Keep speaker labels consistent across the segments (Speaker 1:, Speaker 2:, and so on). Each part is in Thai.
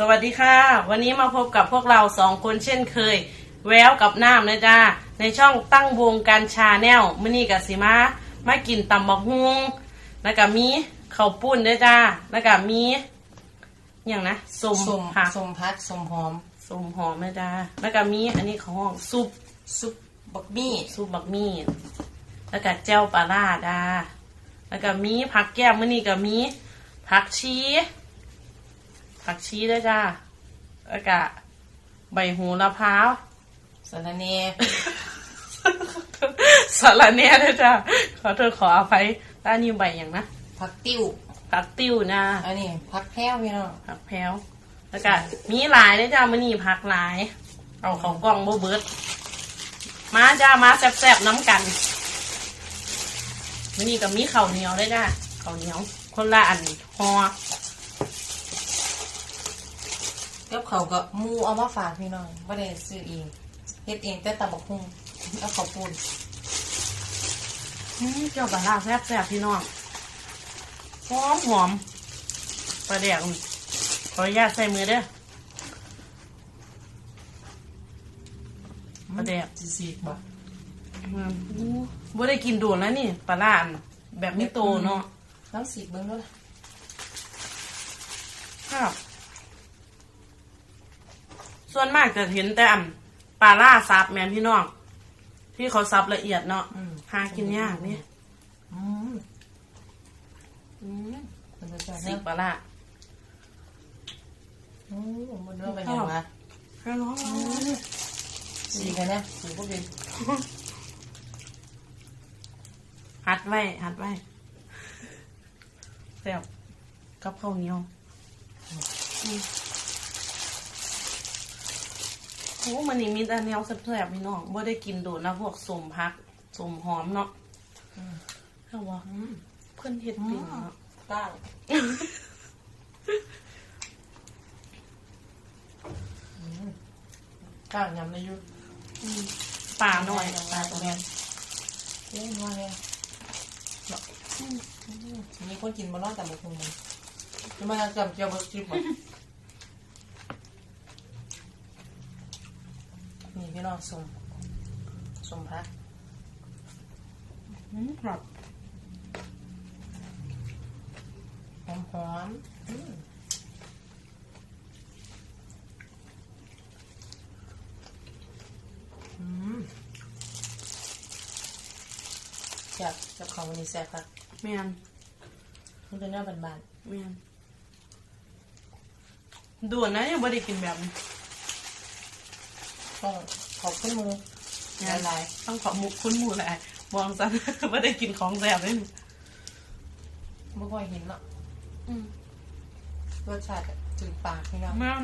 Speaker 1: สวัสดีค่ะ วันนี้มาพบกับพวกเราสองคนเช่นเคย แววกับน้ำนะจ้าในช่องตั้งวงการชาแนลมื่อนี้กับสิมามากินตำบักฮุงแล้วก็มีข้าวปุ้นด้วยจ้าแล้วก็มีอย่างนะสม
Speaker 2: สม
Speaker 1: ผัก
Speaker 2: สมพักสมหอม
Speaker 1: สมหอมนะจ้าแล้วก็มีอันนี้ของห้องซุป
Speaker 2: ซุปบักมี่
Speaker 1: ซุปบักมี่แล้วก็แจ่วปลาล่าดาแล้วก็มีผักแก้มมื่อนี้ก็มีผักชี ผักชีด้วยจ้าแล้วก็ใบโหูละพร้าว
Speaker 2: สารเน
Speaker 1: สารแหน่ด้วยจ้าขอโทษขออภัยต้านนี้ใบอย่างนะ
Speaker 2: ผักติ้ว
Speaker 1: ผักติ้วนะ
Speaker 2: อันนี้ผักแพ้วพี่น้อง
Speaker 1: ผักแพรวแล้วก็มีหลายด้วยจ้ามื่อนี้ผักหลาย เอาเขากล้องโบเบิร์ดมาจ้ามาแซ่บๆน้ำกันมื่อนี้ก็มีข้าวเหนียวด้วยจ้าข้าวเหนียว คนละอันหอ
Speaker 2: กับเขาก็มูเอามาฝากพี่น้องไม่ได้ซื้อเองเฮ็ดเองแต่ตำบักหุ่งเอาข้าวปุ้น
Speaker 1: อืมเจ้าปลาร้าแซ่บๆพี่น้องหอมหอมปลาแดกขออนุญาตใส่มือเด้อปลาแดก
Speaker 2: จีซีบ่
Speaker 1: อืมอู้บ่ได้กินโดนแล้วนี่ปลาร้านแบบไม่โตเนาะ
Speaker 2: น้ำสีเบิ้งด้วย
Speaker 1: ครับ ส่วนมากจะเห็นแต่อันปลาล่าซับแมนพี่น้องที่เขาซับละเอียดเนาะ
Speaker 2: อืม
Speaker 1: หากินยากนี่
Speaker 2: อืม
Speaker 1: อืม
Speaker 2: มันจะแซ่บ
Speaker 1: สี
Speaker 2: นะ
Speaker 1: ปลาล่า
Speaker 2: อืมมันเนื้อเป็นยังไงวะ
Speaker 1: ฮัลโหล
Speaker 2: สีกันเนี่ยสีพวกนี้
Speaker 1: หัดไว้หัดไว้แซ่บกับข้าวเหนียวอืม โอ้มันนี่มีแต่แนวแซ่บๆพี่น้องบ่ได้กินโดนนะพวกสมพักสมหอมเนาะเฮ้ว่า
Speaker 2: อืม
Speaker 1: เพื่อนเฮ็ดเป็นเนาะ
Speaker 2: ก้างอืมก้างยำในยุ
Speaker 1: อืมป่าหน่อย
Speaker 2: ป
Speaker 1: ป่า
Speaker 2: ลา
Speaker 1: ต
Speaker 2: ต
Speaker 1: ร
Speaker 2: รงง
Speaker 1: นี้
Speaker 2: นี้เอ๊ะว่าไงมีคนกินมาลอดแต่บุคคลมันจะมาจำเจียวบะชิบบ่ พี่น้องสมสมพัก
Speaker 1: อืมครับ
Speaker 2: หอมหอมๆอืมอืมจับจับของวันนี้แซ่บครับ
Speaker 1: แม่น
Speaker 2: มันเป็นเนื้อบาน
Speaker 1: แม่นด่วนนะยังไม่ได้กินแบบนี้
Speaker 2: ๆต้องข อบคุณมือหลาย
Speaker 1: ต้องขอมุกคุ้นหมูแหละมองซะไม่ได้กินของแซ่บเลย
Speaker 2: ๆไม่ค่อยเห็นหรอก
Speaker 1: อืม
Speaker 2: รสชาติอะจืดปากพี่น้อง
Speaker 1: แม่น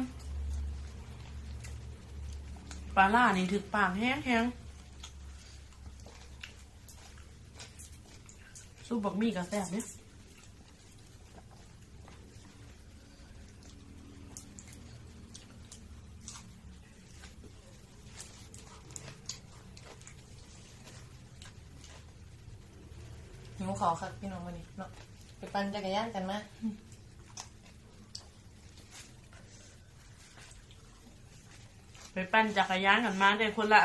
Speaker 1: ปลาล่านี่ถึกปากแห้งแห้งสู้บักมี่กับแซ่บเนี่ย
Speaker 2: ขอครับพี่น้องวันนี้เนาะไปปั่นจักรยานกันมา
Speaker 1: ไปปั้นจักรยานกันมาได้คนละ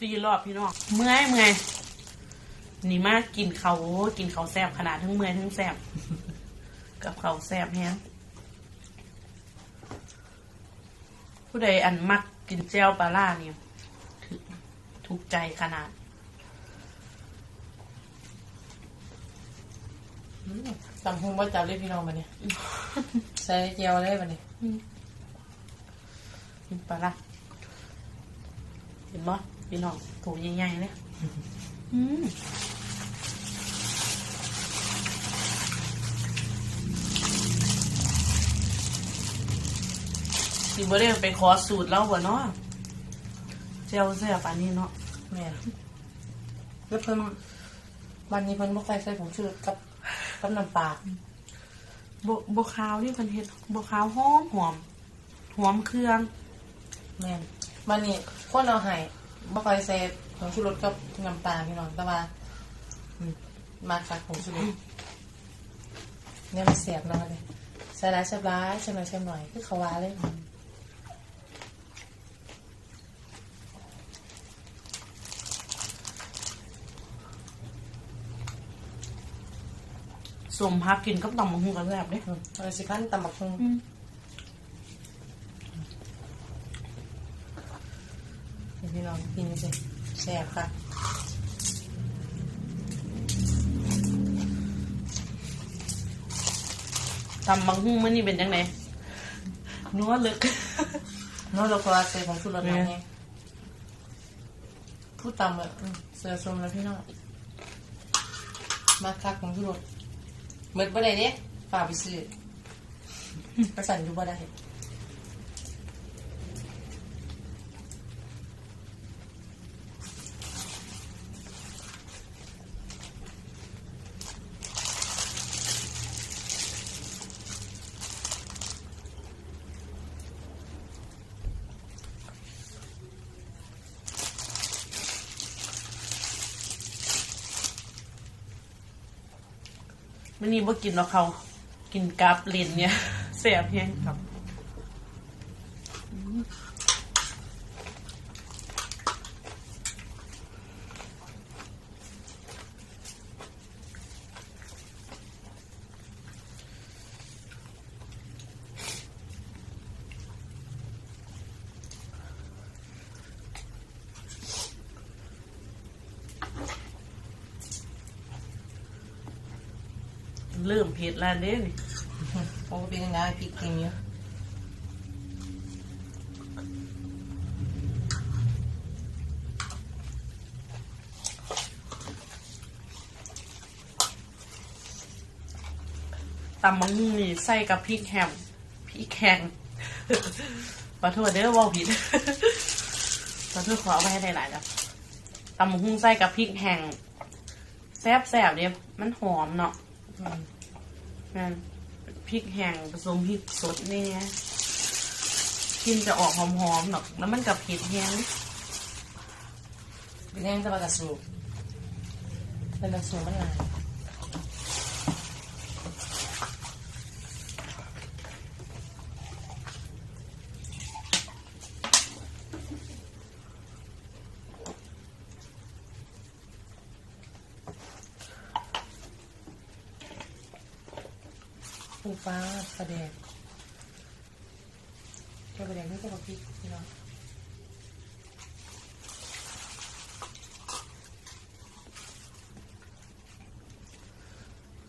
Speaker 1: สี่รอบพี่น้องเมื่อยเมื่อยนี่มากกินเขากินเขาแซ่บขนาดทั้งเมื่อยทั้งแซ่บกับเขาแซ่บแฮงผู้ใดอันมักกินแจ่วปลาล่าเนี่ยถูกใจขนาด
Speaker 2: อืม ตำหุ่งว่าจับเลยพี่น้องมาเนี่ยใส่เจียวเลยมาเนี่ย
Speaker 1: กินปลาล่าเห็นบ่พี่น้องถูใหญ่ๆเลยอืมสิบ่ได้ไปขอสูตรแล้วบ่เนาะเจ้าแซ่บอันนี้เนาะ
Speaker 2: แม่นแล้วเพิ่นวันนี้เพิ่นบ่ค่อยใส่ผงชูรสกับ กับน้ำปลา
Speaker 1: บบบขาวนี่เพิ่นเฮ็ดบขาวหอมหอมหอมเครื่อง
Speaker 2: แม่นวันนี้คนเอาให้บ่ค่อยใส่ผงชูรสกับน้ำปลาพี่น้องแต่ว่าอืมมาจากผงชูรสเนี่ยมันเสียบแล้วเลยใส่ร้ายใส่ร้ายใส่หน่อยใส่หน่อยคือเขาว่าเลย
Speaker 1: สมพักกินกับตำบักหุ่งกันแซ่บเด้
Speaker 2: อืมเอาสิพันตำบักหุ่ง
Speaker 1: อืม
Speaker 2: เดี๋ยวพี่น้องกินสิแซ่บค่ะ
Speaker 1: ตำบักหุ่งมื้อนี้เป็นจังไดนัวลึก
Speaker 2: โน้ตเราก็ใส่ของสุรส
Speaker 1: เนี่
Speaker 2: น้ำ
Speaker 1: ย
Speaker 2: ไงพูดตำเลยอืมเสือชมแล้วพี่น้องมาคักของสุรส เมื่อบ่ได้เด้ฝากไปซื้อประสันอยู่บ่ได้
Speaker 1: มันนี่บ่กินหรอกเขา กินกาบเลนเนี่ยเสียเพียงครับ เริ่มเผ็ดแล้วเด้นี่
Speaker 2: โอ้เป็นยังไงพริกเค็มเยอะ
Speaker 1: ตำบักหุ่งนี่ใส่กับพริกแฮมพริกแห้งขอโทษเด้อเว่าผิดขอโทษขอเอาไปให้หลายๆแล้วตำบักหุ่งใส่กับพริกแห้งแซ่บแซ่บๆเด้มันหอมเนาะ
Speaker 2: อืม
Speaker 1: พริกแห้งผสมพริกสดนี่ไงกลินจะออกหอมๆหรอกแล้วมันกับเผ็ดแห้ง
Speaker 2: เป็นยังจะมากระสูบเป็นกระสูบมันหลาย ปูฟ้าประเดกแค่ประเดกนี่ก็บอกพี่พี่น้อง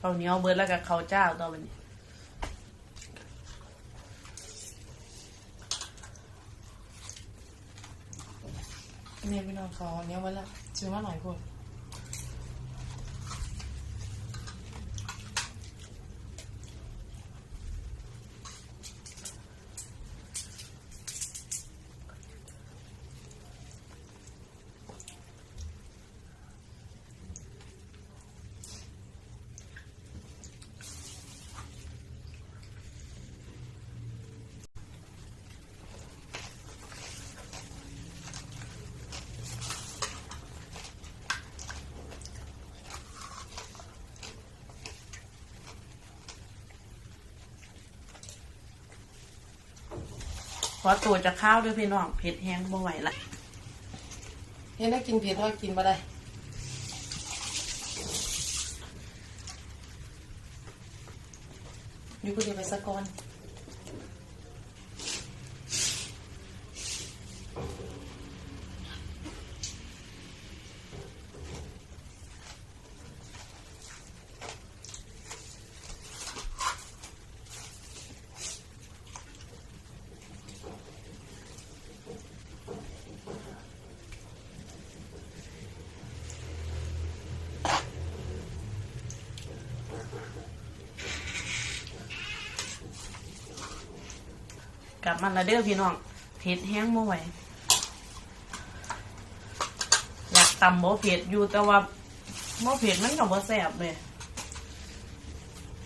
Speaker 1: ข้าวเหนียวเบิดแล้วกับข้าวเจ้าต่อไปนี้
Speaker 2: เนี่ยพี่น้องขอเนี้ยไว้ละชื่อมาหน่อยคน
Speaker 1: ขอตัวจะข้าวด้วยพี่น้องเผ็ดแห้งบ่ไหวละ
Speaker 2: เห็นได้กินเผ็ดว่ากินมาได้อยู่คนเดียวไปสักก่อน
Speaker 1: กลับมาละเด้อพี่น้องเผ็ดแห้งบ่ไหวอยากตำบ่เผ็ดอยู่แต่ว่าบ่เผ็ดมันก็บ่แซ่บเลย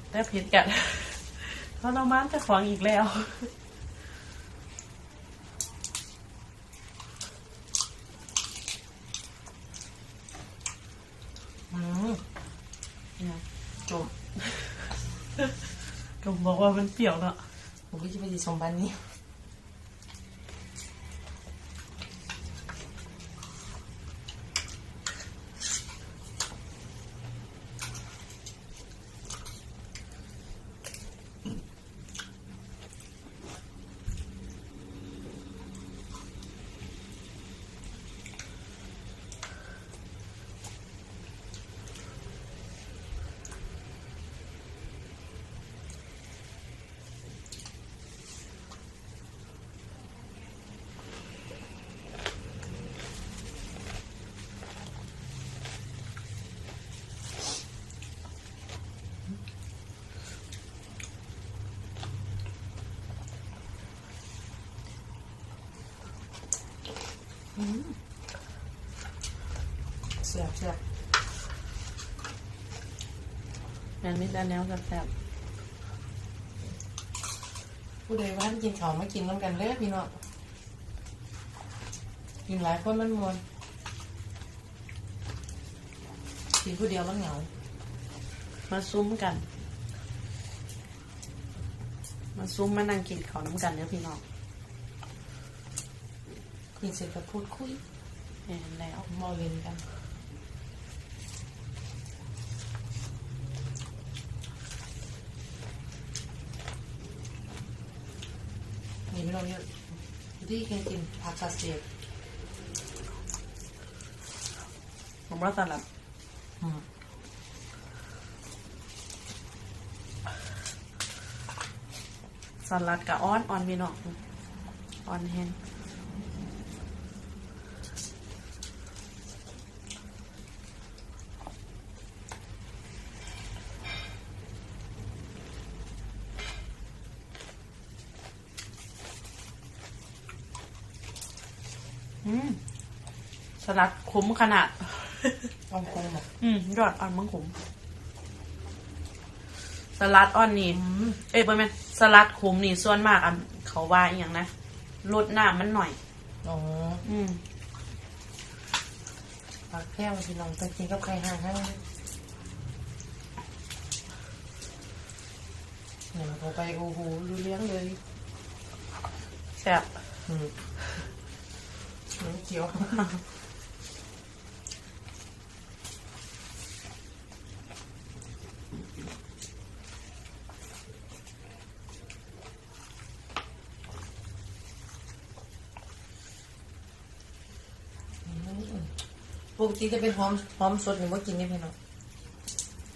Speaker 1: แต่เผ็ดกัดทรมานจะของอีกแล้ว
Speaker 2: อืมจบ
Speaker 1: ก็บอกว่ามันเปรี้ยวเนาะ
Speaker 2: ผมก็จ เสียบเสียบ
Speaker 1: อันนี้ด้าแนวแซ่บ
Speaker 2: ผู้ใดว่าท่านกินข้าวมากินน้ำกันเด้อพี่น้องกินหลายคนมันมวนกินผู้เดียวมันเหงา
Speaker 1: มาซุ้มกัน มาซุ้มมานั่งกินข้าวน้ำกันเดี๋ยวพี่น้อง
Speaker 2: กินเสร็จก็พูดคุย
Speaker 1: เห็นแล้ว
Speaker 2: มอเล่นกันนี่ไม่ต้องเยอะที่กินกินผักกาดเสียบ
Speaker 1: ผมว่าสลัด
Speaker 2: อืม
Speaker 1: สลัดกับอ้อน อ่อนพี่น้องอ่อนแห้งอืม สลัดคุ้มขนาด
Speaker 2: เอาโคมอะ
Speaker 1: อืมยอดอ่อนมังขมสลัดอ่อนนี่เอ้ยเป็นไหมนสลัดขมนี่ส่วนมากอันเขาว่าอหย่างนะลดน้ำมันหน่อย
Speaker 2: อ๋อ
Speaker 1: อืม
Speaker 2: ผักแก้วพี่น้องต้องกินกับไข่ห่างให้เนี่ยเราไปโอ้โหรู้เลี้ยงเลย
Speaker 1: แซ่บ
Speaker 2: อืมเหมือนเขียว ปก ติจะเป็นหอมหอมสดหรือว่ากินนี่พี่น้อง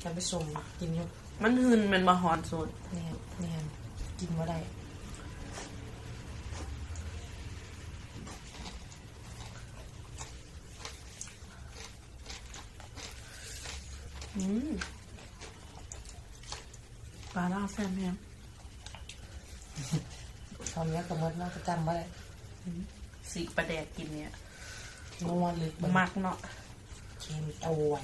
Speaker 2: จะไปส่งกินอยู่
Speaker 1: มันหืนเป็นบะฮอนสด
Speaker 2: แน่แน่กินว่าได้
Speaker 1: อืมปลาล่าแซ่บแฮม
Speaker 2: ทำเนี้ยกับมดน่าจะจำว่าได้
Speaker 1: สีปลาแดกกินเนี่ย
Speaker 2: นวลเลย
Speaker 1: มักเนาะ
Speaker 2: เค็มเอาไว้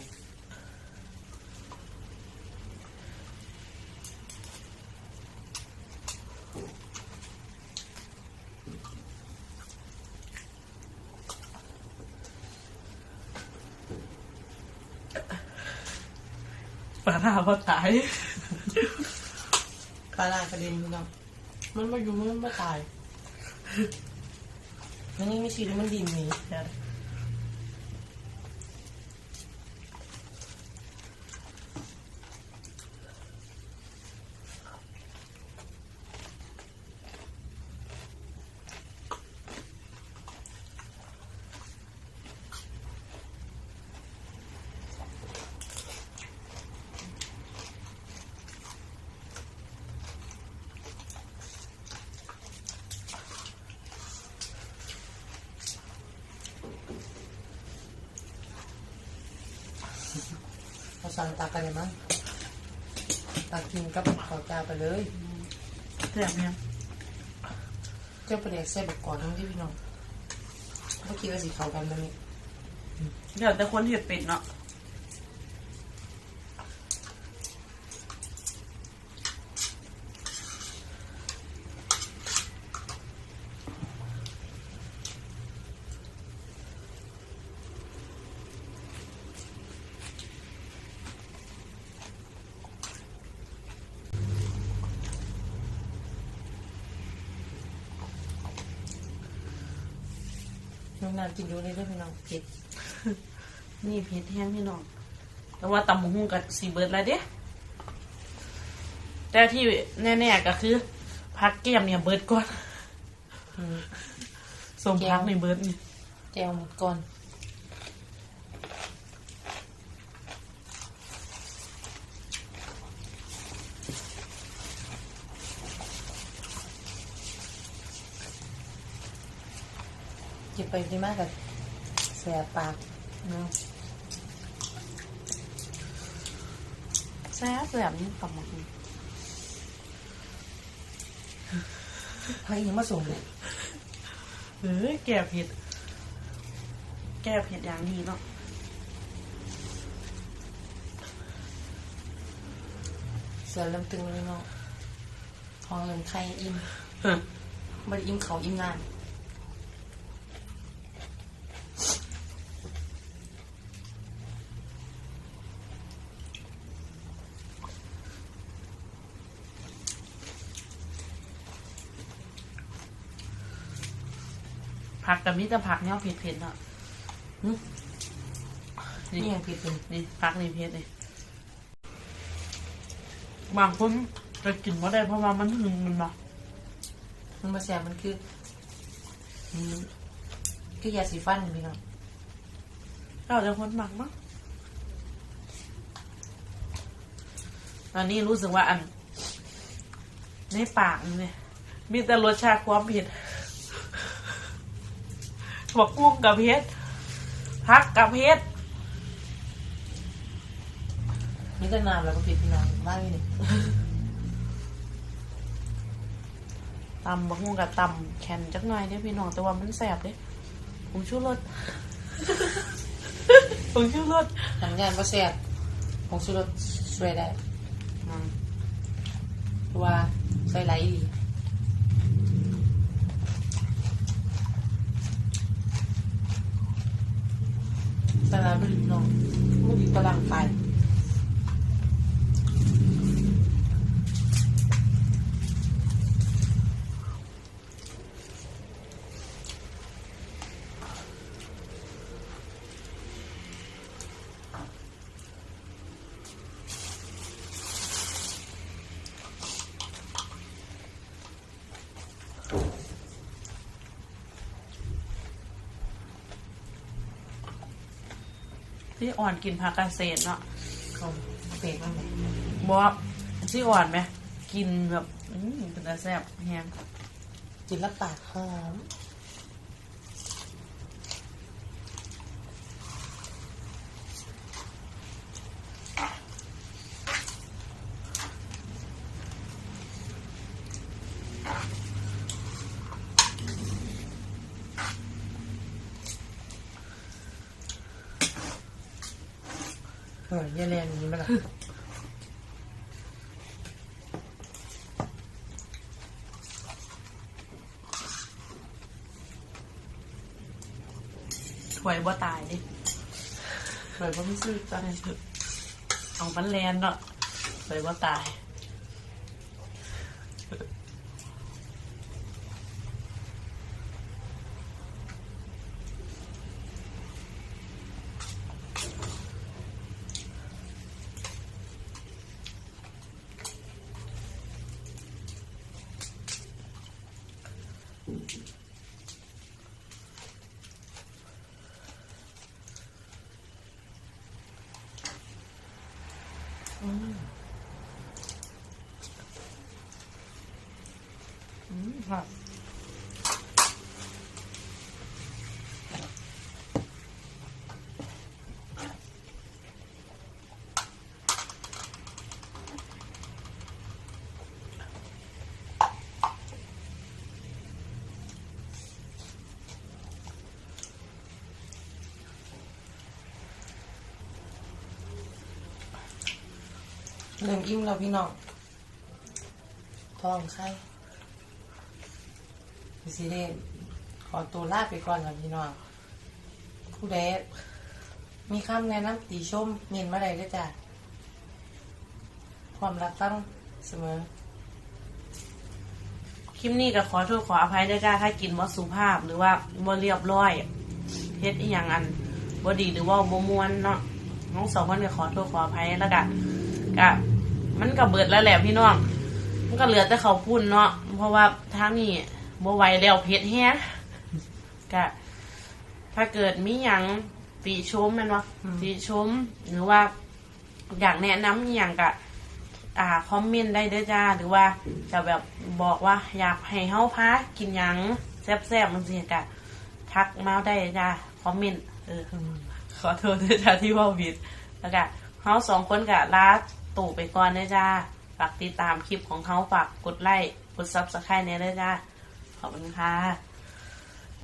Speaker 1: ปลาล่าก็ตาย
Speaker 2: ปลาลากระเด็นพี่น้องมันมาอยู่มันไม่ตาย มันยังไม่ชินมันดินหนี สั่งตักกันเลยมั้งตักกินกับข้าวจ้าไปเลย
Speaker 1: แซ่บแฮม
Speaker 2: เจ้าประเดี๋ยวเส้นแบบก่อนทั้งที่พี่น้องเมื่อกี้ว่าสีเขากันแบบนี้
Speaker 1: เดี๋ยวแต่คนเห็ดเป็ดเนาะ
Speaker 2: น้องน้ำกินดูเลยเด้วยพี่น้องเผ็ด
Speaker 1: นี่เผ็ดแห้งพี่น้องแต่ว่าตำบักหุ่งกับสีเบิร์ดแล้วเด้แต่ที่แน่ๆก็คือพักแก้มเนี่ยเบิร์ดก่อน
Speaker 2: อืม
Speaker 1: สมพักในเบิร์ดนี่
Speaker 2: แจวหมดก่อน หยิบไปดีมากกับแสบปาก
Speaker 1: เนาะแซ่บแบบนี้ตำบักหุ่ง
Speaker 2: พายยังมาส่งเลย
Speaker 1: เฮ้ยแก้เผ็ดแก้เผ็ดอย่างนี้เนาะ
Speaker 2: เสือเริ่มตึงเลยเนาะท้องเริ่มไข่อิ่ม
Speaker 1: เฮ้ย
Speaker 2: บริอิ่มเขาอิ่มงาน
Speaker 1: ผักกับมิตรผักเนี่ยเผ็ดๆเนาะหึ
Speaker 2: นี่ยังผิดเป็น
Speaker 1: นี่ผักนี่เผ็ดเลยบางคนจะกินว่าได้เพราะว่ามันหึงมันเนาะ
Speaker 2: มันมาแสบมันคืออืมคือยาสีฟันพี่น้อง
Speaker 1: เราจะคนหมักมั้งตอนนี้รู้สึกว่าอันในปากมันเนี่ยมีแต่รสชาติความเผ็ด บอกกุ้งกับเผ็ดพักกับเผ็ด
Speaker 2: นี่ก็นานแล้วก็ผิดพี่น้องมากเลย
Speaker 1: ตำบักฮุ่งกับตำแคนจักหน่อยเด้อพี่น้องแต่ว่ามันแสบเด้ผมชูรสผมชูรส
Speaker 2: ทำงานว่าแสบผงชูรสช่วยได้
Speaker 1: อืม
Speaker 2: เพราะว่าใส่ไหลดี ตลาดบริน้องมุดีตารางไฟ
Speaker 1: ที่อ่อนกินผักกาเศษเนาะ
Speaker 2: เขาเปรตบ้างไหม
Speaker 1: บอกว่าที่อ่อนไหมกินแบบ อืมเป็นตาแซ่บแฮง
Speaker 2: กินแล้วปากหอม เอออย่าเรียนอย่างนี้มาละ
Speaker 1: ถวยบ่ตายดิ
Speaker 2: เปิดว่าไม่ซื้อจ้ะ
Speaker 1: เอามันแลนเนาะถวยบ่ตาย อืมค่ะ
Speaker 2: เริ่มอิ่มแล้วพี่น้องท้องไข่พี่สิเดขอตัวลาไปก่อนแล้วพี่น้องผู้ใดมีคำแนะนำติชมเมียนมาได้เลยจ้ะความรับฟังเสมอ
Speaker 1: คลิปนี้ก็ขอโทษขออภัยด้วยจ้าถ้ากินว่าสุภาพหรือว่าบ่เรียบร้อยเฮ็ดอีหยังอันบ่ดีหรือว่าบ่มวนเนาะน้องสองคนก็ขอโทษขออภัยแล้วก็ก็ มันก็เบิดแล้วแหละพี่น้อง มันก็เหลือแต่เขาวพุ่นเนาะ เพราะว่าทางนี้บ่ไหวแล้วเผ็ดแฮะก็ถ้าเกิดมีหยังติชมแม่นบ่ติชม หรือว่า อยากแนะนำอหย่างกะ อ่าคอมเมนต์ได้เด้อจ้า หรือว่าจะแบบบอกว่า อยากให้เฮาพากินหยังแซ่บๆมันสิกะทักมาได้จ้าคอมเมนต์เออขอโทษด้วยจ้าที่เว่าผิดแล้วก็เฮาสองคนกะลา ตู่ไปก่อนนะจ้าฝากติดตามคลิปของเขาฝากกดไลค์กดซับสไครต์เนี่ยเด้อจ้าขอบคุณค่ะ